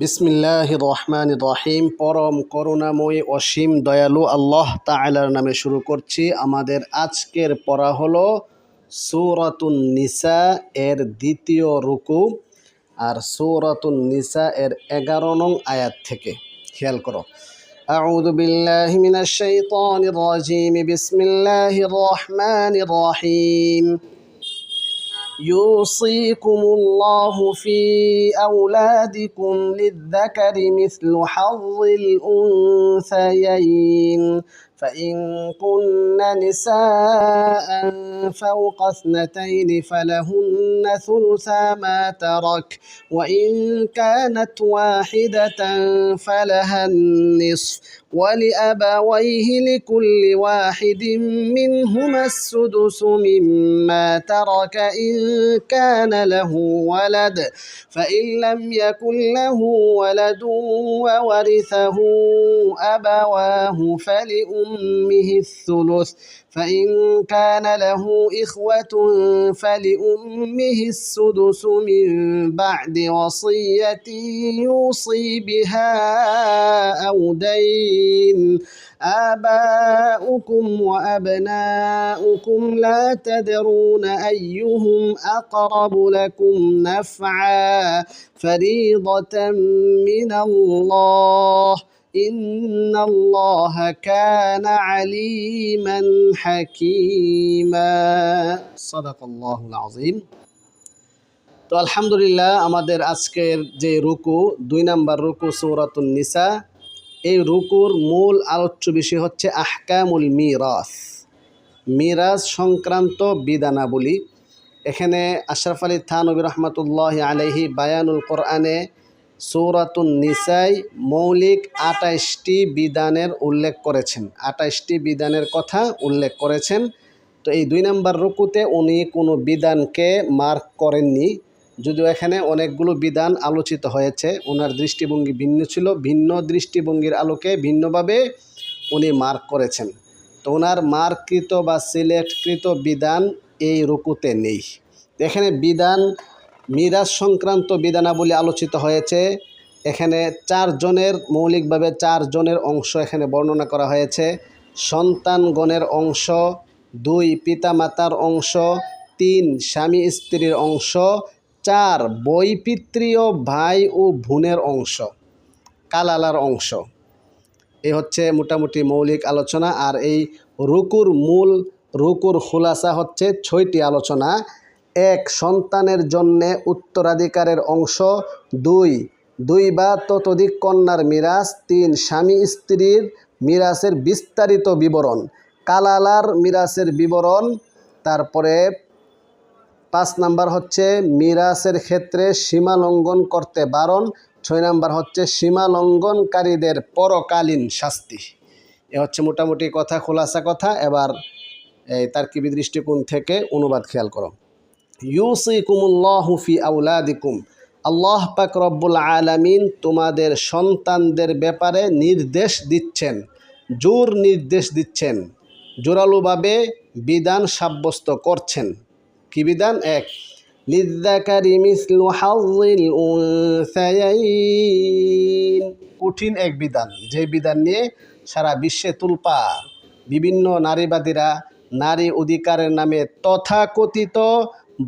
বিসমিল্লাহ রহমান রহিম পরম করুণাময় অসীম দয়ালু আল্লাহ তাআলার নামে শুরু করছি আমাদের আজকের পড়া হলো সূরাতুন নিসা এর দ্বিতীয় রুকু আর সূরাতুন নিসা এর এগারো নং আয়াত থেকে খেয়াল করো أعوذ بالله من الشيطان الرجيم بسم الله الرحمن الرحيم يوصيكم الله في أولادكم للذكر مثل حظ الأنثيين. فإن كن نساء فوق اثنتين فلهن ثلثا ما ترك وإن كانت واحدة فلها النصف ولأبويه لكل واحد منهما السدس مما ترك إن كان له ولد فإن لم يكن له ولد وورثه أبواه فلأمه الثلث فإن كان له إخوة فلأمه السدس من بعد وصية يوصي بها أو دين. آباؤكم وأبناؤكم لا تدرون أيهم أقرب لكم نفعا. فريضة من الله. إن الله كان عليما حكيما صدق الله العظيم তো আলহামদুলিল্লাহ আমাদের আজকের যে রুকু দুই নাম্বার রুকু সৌরাতুন নিসা এই রুকুর মূল আলোচ্য বিষয় হচ্ছে আহকামুল মিরাস মিরাজ সংক্রান্ত বিধানাবলী এখানে আশরাফ আলী থানবী রহমতুল্লাহ আলহি বায়ানুল কোরআনে সৌরাতুন নিসাই মৌলিক আটাইশটি বিধানের উল্লেখ করেছেন। আটাইশটি বিধানের কথা উল্লেখ করেছেন। তো এই দুই নম্বর রুকুতে উনি কোনো বিধানকে মার্ক করেননি। যদিও এখানে অনেকগুলো বিধান আলোচিত হয়েছে। ওনার দৃষ্টিভঙ্গি ভিন্ন ছিল। ভিন্ন দৃষ্টিভঙ্গির আলোকে ভিন্নভাবে উনি মার্ক করেছেন। তো ওনার মার্ককৃত বা সিলেক্টকৃত বিধান এই রুকুতে নেই। এখানে বিধান মিরাজ সংক্রান্ত বিধানাবলী আলোচিত হয়েছে। এখানে চারজনের, মৌলিকভাবে চারজনের অংশ এখানে বর্ণনা করা হয়েছে। সন্তানগণের অংশ, দুই পিতামাতার অংশ, তিন স্বামী স্ত্রীর অংশ, চার বৈপিত্রীয় ভাই ও বোনের অংশ, কালালার অংশ। এ হচ্ছে মোটামুটি মৌলিক আলোচনা। আর এই রুকুর মূল, রুকুর খুলাসা হচ্ছে ছয়টি আলোচনা। এক সন্তানের জন্যে উত্তরাধিকারের অংশ, দুই দুই বা ততোধিক কন্যার মিরাজ, তিন, স্বামী স্ত্রীর মিরাসের বিস্তারিত বিবরণ, কালালার মিরাসের বিবরণ, তারপরে পাঁচ নাম্বার হচ্ছে মিরাসের ক্ষেত্রে সীমা লঙ্ঘন করতে বারণ, ছয় নাম্বার হচ্ছে সীমা লঙ্ঘনকারীদের পরকালীন শাস্তি। এ হচ্ছে মোটামুটি কথা, খোলাসা কথা। এবার এই তার কিবি দৃষ্টিকোণ থেকে অনুবাদ খেয়াল করো। ইউসিকুমুল্লাহু ফি আউলাদিকুম আল্লাহ পাক রব্বুল আলামিন তোমাদের সন্তানদের ব্যাপারে নির্দেশ দিচ্ছেন, জোর নির্দেশ দিচ্ছেন, জোরালোভাবে বিধান সাব্যস্ত করছেন। কি বিধান? এক মিসলু হাউজিল উনসায়াইন। কঠিন এক বিধান, যে বিধান নিয়ে সারা বিশ্বে তুলপা। বিভিন্ন নারীবাদীরা নারী অধিকারের নামে তথাকথিত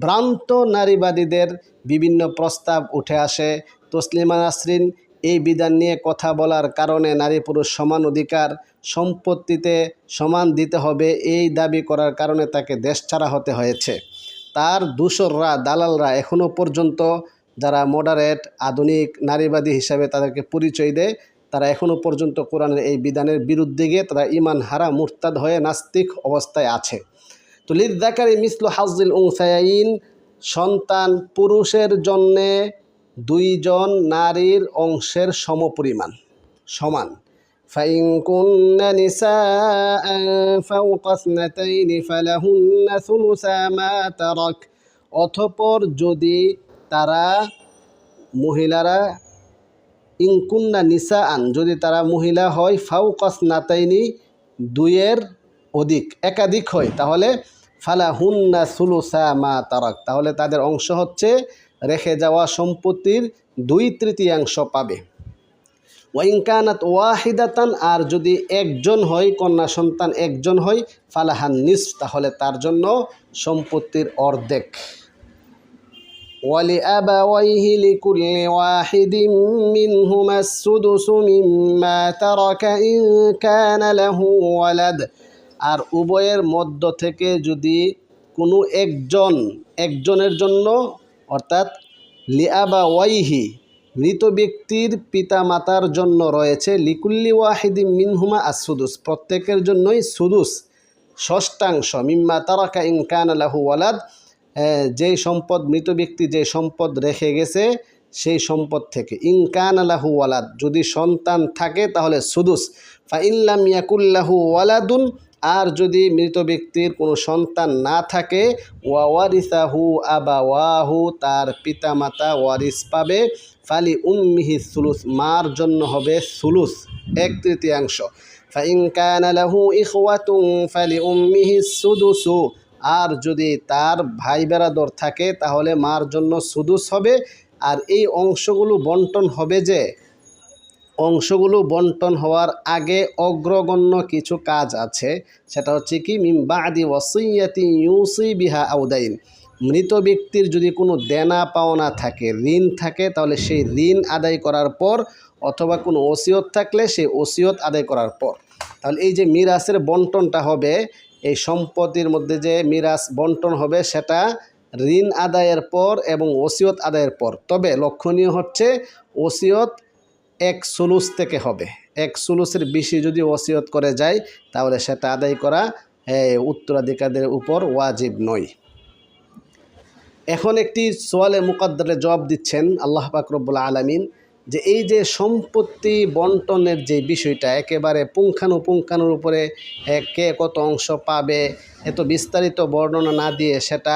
ভ্রান্ত নারীবাদীদের বিভিন্ন প্রস্তাব উঠে আসে। তসলিমা নাসরিন এই বিধান নিয়ে কথা বলার কারণে নারী পুরুষ সমান অধিকার সম্পত্তিতে সমান দিতে হবে এই দাবি করার কারণে তাকে দেশ ছাড়া হতে হয়েছে। তার দূষররা দালালরা এখনও পর্যন্ত যারা মডারেট, আধুনিক নারীবাদী হিসাবে তাদেরকে পরিচয় দেয়, তারা এখনও পর্যন্ত কোরআনের এই বিধানের বিরুদ্ধে গিয়ে তারা ইমান হারা, মুরতাদ হয়ে নাস্তিক অবস্থায় আছে। তো লিদ্দাকারি মিসলু হাজিল উংসাইন সন্তান পুরুষের জন্যে দুইজন নারীর অংশের সমপরিমাণ সমান فإن كن نساء فوق اثنتين فلهن ثلثا ما ترك অথপর যদি তারা মহিলারা ইনকুন্না নিসা আন যদি তারা মহিলা হয় ফাউকস নাতাইনি দুইয়ের অধিক একাধিক হয় তাহলে ফালা হুন্না সুলুসা মা তারাক তাহলে তাদের অংশ হচ্ছে রেখে যাওয়া সম্পত্তির দুই তৃতীয়াংশ পাবে ওয়াইনকানাত ওয়াহিদাতান আর যদি একজন হয় কন্যা সন্তান একজন হয় ফালাহান নিস তাহলে তার জন্য সম্পত্তির অর্ধেক ولأبويه لكل واحد منهما السدس مما ترك إن كان له ولد আর উভয়ের মধ্য থেকে যদি কোনো একজন একজনের জন্য, অর্থাৎ লিয়াবা ওয়াইহি মৃত ব্যক্তির পিতা মাতার জন্য রয়েছে, লিকুল্লি ওয়াহিদি মিনহুমা আর আসুদুস প্রত্যেকের জন্যই সুদুস, ষষ্ঠাংশ, মিম্মা তারাকা ইনকান আলাহু ওয়ালাদ যেই সম্পদ, মৃত ব্যক্তি যে সম্পদ রেখে গেছে, সেই সম্পদ থেকে। ইনকান আলাহু ওয়ালাদ, যদি সন্তান থাকে তাহলে সুদুস। ফা ইয়াকুল্লাহু ওয়ালাদুন আর যদি মৃত ব্যক্তির কোনো সন্তান না থাকে ওয়ারিসা ওয়ারিসাহু আবা ওয়াহু তার পিতামাতা ওয়ারিস পাবে। ফালি উম্মিহি সুলুস, মার জন্য হবে সুলুস। এক তৃতীয়াংশ। ফাইন কান লাহু ইখওয়াতুন, ফালি উম্মিহি সুদুসু। আর যদি তার ভাই বেরাদর থাকে, তাহলে মার জন্য সুদুস হবে। আর এই অংশগুলো বন্টন হবে যে অংশগুলো বন্টন হওয়ার আগে অগ্রগণ্য কিছু কাজ আছে। সেটা হচ্ছে কি মিমবাদি ওসিয়াতি ইউসি বিহা আউদাইন মৃত ব্যক্তির যদি কোনো দেনা পাওনা থাকে, ঋণ থাকে, তাহলে সেই ঋণ আদায় করার পর অথবা কোনো ওসিয়ত থাকলে সেই ওসিয়ত আদায় করার পর। তাহলে এই যে মিরাসের বন্টনটা হবে, এই সম্পত্তির মধ্যে যে মিরাস বন্টন হবে, সেটা ঋণ আদায়ের পর এবং ওসিয়ত আদায়ের পর। তবে লক্ষণীয় হচ্ছে, ওসিয়ত এক সুলুস থেকে হবে। এক সুলুসের বেশি যদি ওসিয়ত করে যায়, তাহলে সেটা আদায় করা উত্তরাধিকারীদের উপর ওয়াজিব নয়। এখন একটি সোয়ালে মুকদ্দরে জবাব দিচ্ছেন আল্লাহ পাকরবুল আলমিন যে এই যে সম্পত্তি বন্টনের যে বিষয়টা, একেবারে পুঙ্খানুপুঙ্খানুর উপরে কে কত অংশ পাবে, এত বিস্তারিত বর্ণনা না দিয়ে সেটা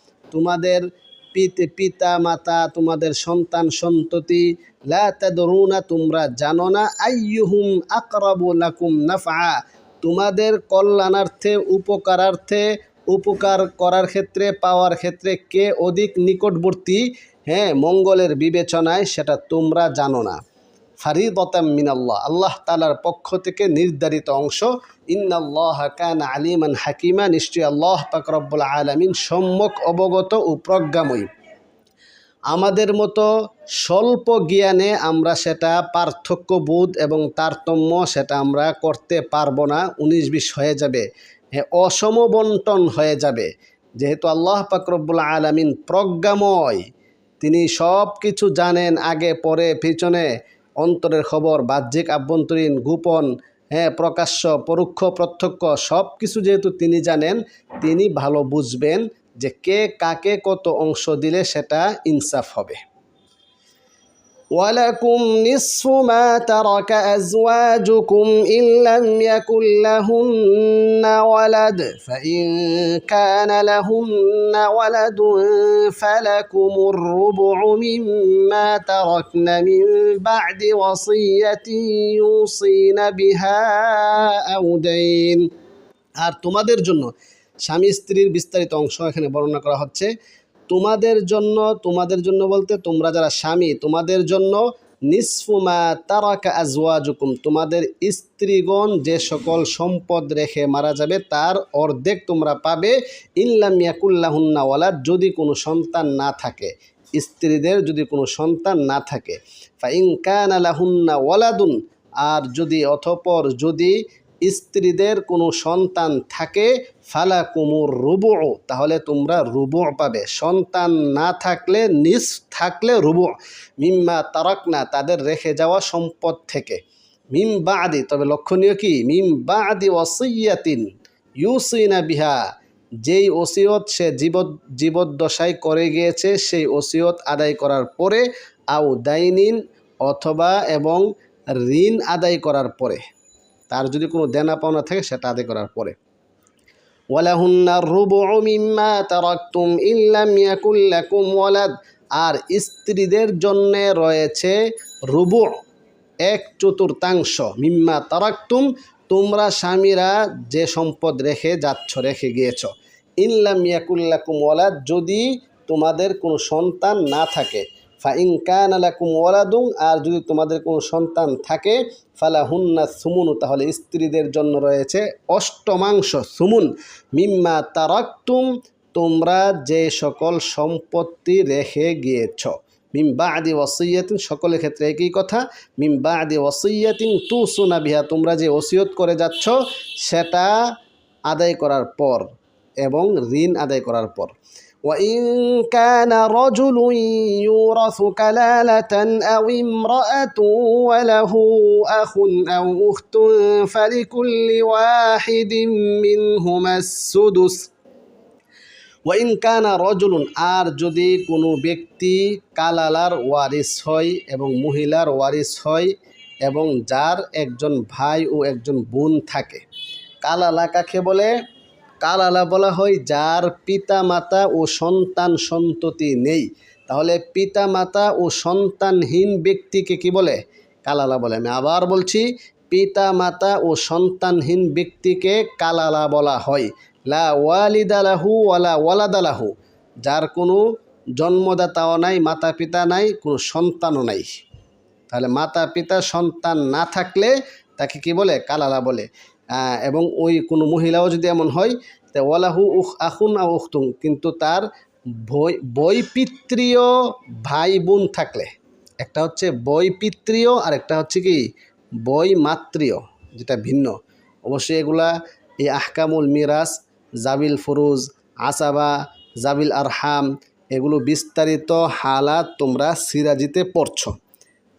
তোমাদের পিতা মাতা তোমাদের সন্তান, সন্ততি, লা তাদরুনা, তোমরা জানো না, আইয়ুহুম আকরাবু লাকুম নাফা তোমাদের কল্যাণার্থে, উপকারার্থে, উপকার করার ক্ষেত্রে, পাওয়ার ক্ষেত্রে কে অধিক নিকটবর্তী? হ্যাঁ মঙ্গলের বিবেচনায় সেটা তোমরা জানো না। ফারিদতাম মিনাল্লাহ, আল্লাহ তালার পক্ষ থেকে নির্ধারিত অংশ ইন্নাল্লাহ কান আলিমান হাকিমা নিশ্চয় আল্লাহ পাকরব্বুল আলমিন সম্যক অবগত ও প্রজ্ঞাময়ী। আমাদের মতো স্বল্প জ্ঞানে আমরা সেটা পার্থক্য বোধ এবং তারতম্য সেটা আমরা করতে পারব না, উনিশ বিশ হয়ে যাবে। হ্যাঁ অসম বন্টন হয়ে যাবে। যেহেতু আল্লাহ পাকরব্বুল আলমিন প্রজ্ঞাময়, তিনি সব কিছু জানেন আগে, পরে, পিছনে, অন্তরের খবর, বাহ্যিক, আভ্যন্তরীণ, গোপন হ্যাঁ প্রকাশ্য, পরোক্ষ, প্রত্যক্ষ সব কিছু যেহেতু তিনি জানেন, তিনি ভালো বুঝবেন যে কে কাকে কত অংশ দিলে সেটা ইনসাফ হবে। ولكم نصف ما ترك أزواجكم إن لم يكن لهن ولد فإن كان لهن ولد فلكم الربع مما تركن من بعد وصية يوصين بها أو دين আর তোমাদের জন্য স্বামী স্ত্রীর বিস্তারিত অংশ এখানে বর্ণনা করা হচ্ছে তোমাদের জন্য তোমাদের জন্য বলতে তোমরা যারা স্বামী, তোমাদের জন্য নিসফুমা তারাকা আজওয়াজুকুম। তোমাদের স্ত্রীগণ যে সকল সম্পদ রেখে মারা যাবে, তার অর্ধেক তোমরা পাবে। ইল্লাম ইয়াকুল্লাহুন্না ওয়ালাদ, যদি কোনো সন্তান না থাকে। স্ত্রীদের যদি কোনো সন্তান না থাকে। ফাইন কান আলাহুন্না ওয়ালাদুন, আর যদি অথপর যদি স্ত্রীদের কোনো সন্তান থাকে ফালা কুমুর রুবু তাহলে তোমরা রুবু পাবে। সন্তান না থাকলে, নিস থাকলে রুবু মিম্মা তারক না তাদের রেখে যাওয়া সম্পদ থেকে। মিম বা আদি তবে লক্ষণীয় কি? মিম বা আদি ওসিয়াতিন ইউসিনা বিহা, যেই ওসিয়ত সে জীব জীবদ্দশায় করে গিয়েছে, সেই ওসিয়ত আদায় করার পরে আউ দাইনিন অথবা এবং ঋণ আদায় করার পরে। তার যদি কোনো দেনা পাওনা থাকে সেটা আদায় করার পরে ولهن الربع مما تركتم إن لم يكن لكم ولد আর স্ত্রীদের জন্য রয়েছে রুবু এক চতুর্থাংশ মিম্মা তারাক্তুম তোমরা স্বামীরা যে সম্পদ রেখে যাচ্ছ রেখে গিয়েছ ইনলাম ইয়াকুল্লাকুম ওয়ালাদ যদি তোমাদের কোনো সন্তান না থাকে ফা ইনকান আলাকুম ওয়ালাদুং আর যদি তোমাদের কোনো সন্তান থাকে ফালা হুন্না সুমুনু, তাহলে স্ত্রীদের জন্য রয়েছে অষ্টমাংশ সুমুন। মিম্মা তারাক্তুম, তোমরা যে সকল সম্পত্তি রেখে গিয়েছ। মিম বাদি ওসিয়াতিন সকলের ক্ষেত্রে একই কথা। মিম বাদি ওসিয়াতিন তু সুনা বিহা, তোমরা যে ওসিয়ত করে যাচ্ছ, সেটা আদায় করার পর এবং ঋণ আদায় করার পর। وإن كان رجل يورث كلالة أو امرأة وله أخ أو أخت فلكل واحد منهما السدس ওয়াইন কানা রজুলুন আর যদি কোনো ব্যক্তি কালালার ওয়ারিস হয় এবং মহিলার ওয়ারিস হয় এবং যার একজন ভাই ও একজন বোন থাকে কালালা কাকে বলে কালালা বলা হয়, যার পিতা মাতা ও সন্তান সন্ততি নেই। তাহলে পিতা মাতা ও সন্তানহীন ব্যক্তিকে কি বলে? কালালা বলে। আমি আবার বলছি পিতা মাতা ও সন্তানহীন ব্যক্তিকে কালালা বলা হয়। লা ওয়ালিদালাহু ওয়ালা ওয়ালাদালাহু যার কোনো জন্মদাতাও নাই মাতা পিতা নাই, কোনো সন্তানও নাই। তাহলে মাতা পিতা সন্তান না থাকলে তাকে কি বলে? কালালা বলে। এবং ওই কোনো মহিলাও যদি এমন হয়, তা ওয়ালাহু উখ, আখুন আ উখতুং কিন্তু তার বই বৈপিত্রীয় ভাই বোন থাকলে। একটা হচ্ছে বৈপিত্রীয় আর একটা হচ্ছে কি? বৈমাত্রীয় যেটা ভিন্ন। অবশ্যই এগুলা এই আহকামুল মিরাস, জাবিল ফুরুজ, আসাবা, জাবিল আরহাম, এগুলো বিস্তারিত হালাত তোমরা সিরাজিতে পড়ছ।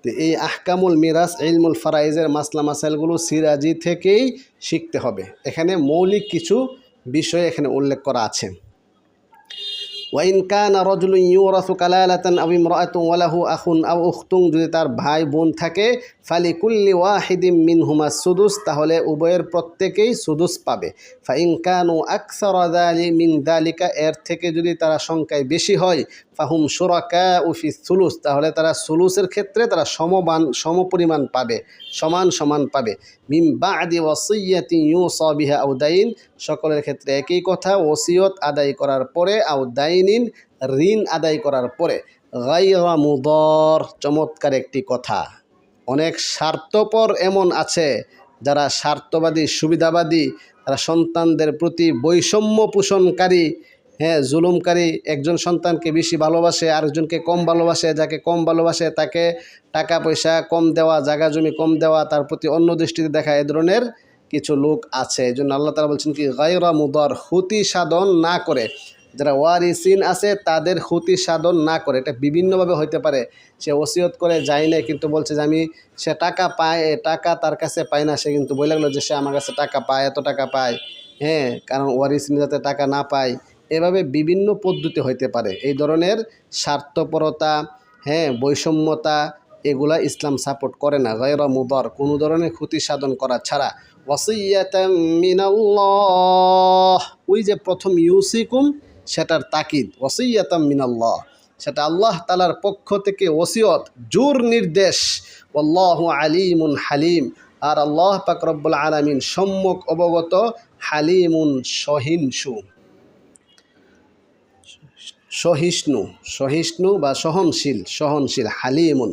তো এই আহকামুল মিরাস ইলমুল ফারাইজের মাসলা মাসাইলগুলো সিরাজি থেকেই শিখতে হবে। এখানে মৌলিক কিছু বিষয় এখানে উল্লেখ করা আছে। ওয়াইন কান রজুল ইউরাসু কালালাতান আও ইমরাআতু ওয়ালাহু আখুন আও উখতুন, যদি তার ভাই বোন থাকে ফালি কুল্লি ওয়াহিদিম মিনহুমা সুদুস, তাহলে উভয়ের প্রত্যেকেই সুদুস পাবে। ফাইন কানু আকসার মিন দালিকা, এর থেকে যদি তারা সংখ্যায় বেশি হয় ফাহুম সুরাকা উফি সুলুস। তাহলে তারা সুলুসের ক্ষেত্রে তারা সমবান, সমপরিমাণ পাবে, সমান সমান পাবে। মিম বাদি ওয়াসিয়াতি ইউসা বিহা আও দাইন। সকলের ক্ষেত্রে একই কথা, ওসিয়ত আদায় করার পরে আও দাইনিন, ঋণ আদায় করার পরে। গাইরা মুদর, চমৎকার একটি কথা। অনেক স্বার্থপর এমন আছে যারা স্বার্থবাদী, সুবিধাবাদী, তারা সন্তানদের প্রতি বৈষম্য পোষণকারী হ্যাঁ জুলুমকারী একজন সন্তানকে বেশি ভালোবাসে, আরেকজনকে কম ভালোবাসে, যাকে কম ভালোবাসে তাকে টাকা পয়সা কম দেওয়া, জায়গা জমি কম দেওয়া, তার প্রতি অন্য দৃষ্টিতে দেখা এ ধরনের কিছু লোক আছে। এই জন্য আল্লাহ তালা বলছেন কি, গায়রা মুদর হুতি সাধন না করে। যারা ওয়ারিসিন আছে তাদের ক্ষতি সাধন না করে। এটা বিভিন্নভাবে হইতে পারে। সে ওসিয়ত করে, যায় না কিন্তু বলছে যে আমি, সে টাকা পায় টাকা তার কাছে পায় না, সে কিন্তু বলে গেলো যে সে আমার কাছে টাকা পায়, এত টাকা পায়। হ্যাঁ কারণ ওয়ারিসিন যাতে টাকা না পায় এভাবে বিভিন্ন পদ্ধতি হইতে পারে। এই ধরনের স্বার্থপরতা হ্যাঁ বৈষম্যতা, এগুলা ইসলাম সাপোর্ট করে না, গায়রা মুদর, কোনো ধরনের ক্ষতি সাধন করা ছাড়া। মিনাল্লাহ, ওই যে প্রথম ইউসিকুম, সেটার তাকিদ। ওসিয়াতাম মিনাল্লাহ, সেটা আল্লাহ তালার পক্ষ থেকে ওসিয়ত, জোর নির্দেশ। আল্লাহ আলিমুন হালিম, আর আল্লাহ পাক রব্বুল আলমিন সম্মুখ অবগত, হালিমুন সহিংসু। সহিষ্ণু সহিষ্ণু বা সহনশীল সহনশীল, হালিমুন।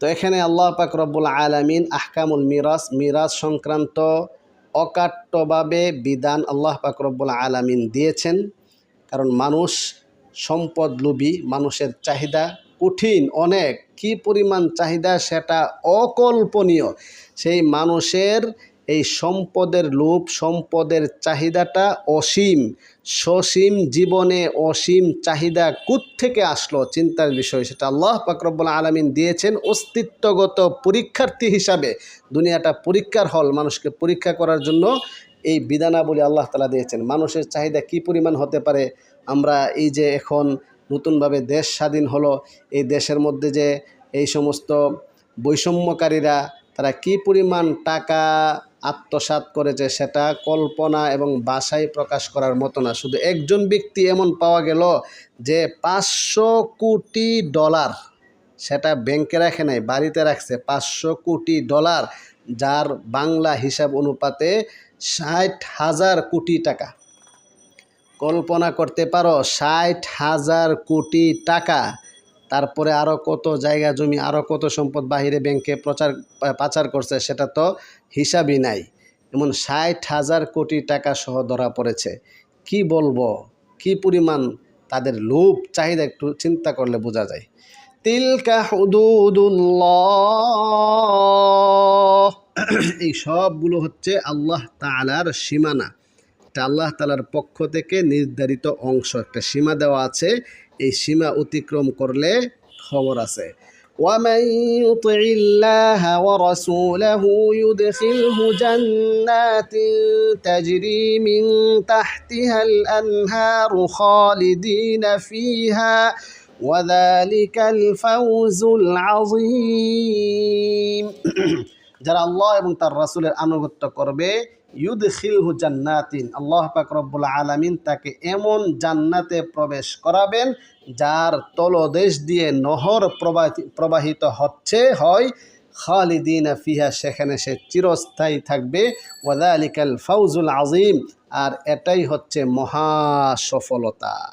তো এখানে আল্লাহ পাক রব্বুল আলমিন আহকামুল মিরাজ মিরাজ সংক্রান্ত অকাট্যভাবে বিধান আল্লাহ পাক রব্বুল আলমিন দিয়েছেন। কারণ মানুষ সম্পদ লোভী মানুষের চাহিদা কঠিন, অনেক। কি পরিমাণ চাহিদা, সেটা অকল্পনীয়। সেই মানুষের এই সম্পদের লোভ, সম্পদের চাহিদাটা অসীম। সসীম জীবনে অসীম চাহিদা থেকে আসলো? চিন্তার বিষয় সেটা আল্লাহ পাকরব্বুল আলমিন দিয়েছেন অস্তিত্বগত পরীক্ষার্থী হিসাবে। দুনিয়াটা পরীক্ষার হল, মানুষকে পরীক্ষা করার জন্য এই বিধানাবলী আল্লাহ তালা দিয়েছেন। মানুষের চাহিদা কি পরিমাণ হতে পারে? আমরা এই যে এখন নতুনভাবে দেশ স্বাধীন হলো, এই দেশের মধ্যে যে এই সমস্ত বৈষম্যকারীরা, তারা কি পরিমাণ টাকা আত্মসাৎ করেছে, সেটা কল্পনা এবং বাসায় প্রকাশ করার মতো না। শুধু একজন ব্যক্তি এমন পাওয়া গেল যে পাঁচশো কোটি ডলার সেটা ব্যাংকে রাখে নাই, বাড়িতে রাখছে। পাঁচশো কোটি ডলার, যার বাংলা হিসাব অনুপাতে ষাট হাজার কোটি টাকা। কল্পনা করতে পারো, ষাট হাজার কোটি টাকা তারপরে আরও কত জায়গা জমি আরও কত সম্পদ বাহিরে ব্যাংকে প্রচার পাচার করছে সেটা তো হিসাবই নাই। এমন ষাট হাজার কোটি টাকা সহ ধরা পড়েছে। কি বলব? কি পরিমাণ তাদের লোভ, চাহিদা একটু চিন্তা করলে বোঝা যায়। তিলকা এই সবগুলো হচ্ছে আল্লাহ তালার সীমানা। এটা আল্লাহ তালার পক্ষ থেকে নির্ধারিত অংশ, একটা সীমা দেওয়া আছে। এই সীমা অতিক্রম করলে খবর আছে ومن يطع الله ورسوله يدخله جنات تجري من تحتها الأنهار خالدين فيها وذلك الفوز العظيم যারা আল্লাহ এবং তার রাসূলের আনুগত্য করবে ইউদখিলহু জান্নাতিন। আল্লাহ পাক রব্বুল আলামিন তাকে এমন জান্নাতে প্রবেশ করাবেন যার তলদেশ দিয়ে নহর প্রবাহি- প্রবাহিত হচ্ছে, হয় খালিদিন ফিহা, সেখানে সে চিরস্থায়ী থাকবে। ওয়াদালিকাল ফাউজুল আজিম আর এটাই হচ্ছে মহা সফলতা।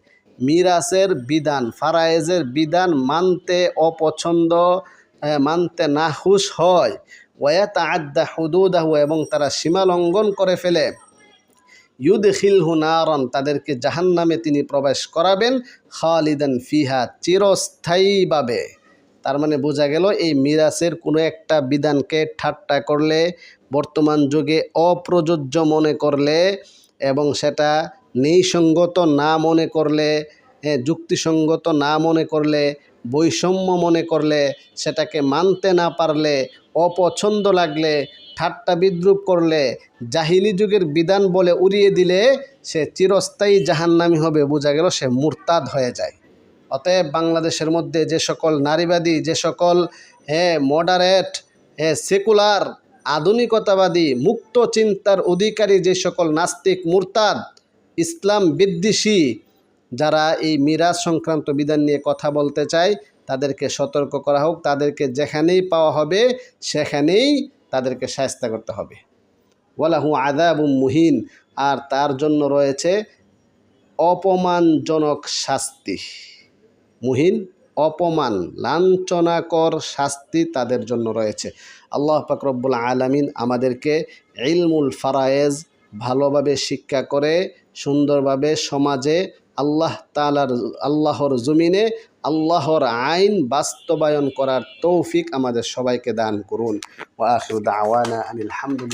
মিরাসের বিধান, ফারায়েজের বিধান মানতে অপছন্দ মানতে নাহুশ হয়। ওয়াতা আদ্দা হুদুদাহু এবং তারা সীমা লঙ্ঘন করে ফেলে। ইউদখিলহু নারন, তাদেরকে জাহান্নামে তিনি প্রবেশ করাবেন খালিদান ফিহা চিরস্থায়ীভাবে। তার মানে বোঝা গেল এই মিরাসের কোনো একটা বিধানকে ঠাট্টা করলে, বর্তমান যুগে অপ্রযোজ্য মনে করলে এবং সেটা নেইসঙ্গত না মনে করলে হ্যাঁ, যুক্তিসঙ্গত না মনে করলে বৈষম্য মনে করলে সেটাকে মানতে না পারলে অপছন্দ লাগলে ঠাট্টা বিদ্রুপ করলে জাহিলি যুগের বিধান বলে উড়িয়ে দিলে সে চিরস্থায়ী জাহান্নামি হবে বোঝা গেল সে মুরতাদ হয়ে যায়। অতএব বাংলাদেশের মধ্যে যে সকল নারীবাদী যে সকল হ্যাঁ মডারেট হ্যাঁ সেকুলার আধুনিকতাবাদী মুক্ত চিন্তার অধিকারী যে সকল নাস্তিক মুরতাদ ইসলাম বিদ্বেষী যারা এই মিরাজ সংক্রান্ত বিধান নিয়ে কথা বলতে চায়, তাদেরকে সতর্ক করা হোক, তাদেরকে যেখানেই পাওয়া হবে সেখানেই তাদেরকে সায়স্তা করতে হবে। ওয়ালাহু আদাবু মুহিন, আর তার জন্য রয়েছে অপমানজনক শাস্তি। মুহিন, অপমান, লাঞ্ছনাকর শাস্তি তাদের জন্য রয়েছে। আল্লাহ পাকরব্বুল আলামিন আমাদেরকে ইলমুল ফারায়েজ ভালোভাবে শিক্ষা করে, সুন্দরভাবে সমাজে আল্লাহ তালার আল্লাহর জমিনে আল্লাহর আইন বাস্তবায়ন করার তৌফিক আমাদের সবাইকে দান করুন। ওয়া দাওয়ানা আনিল হামদুলিল্লাহ।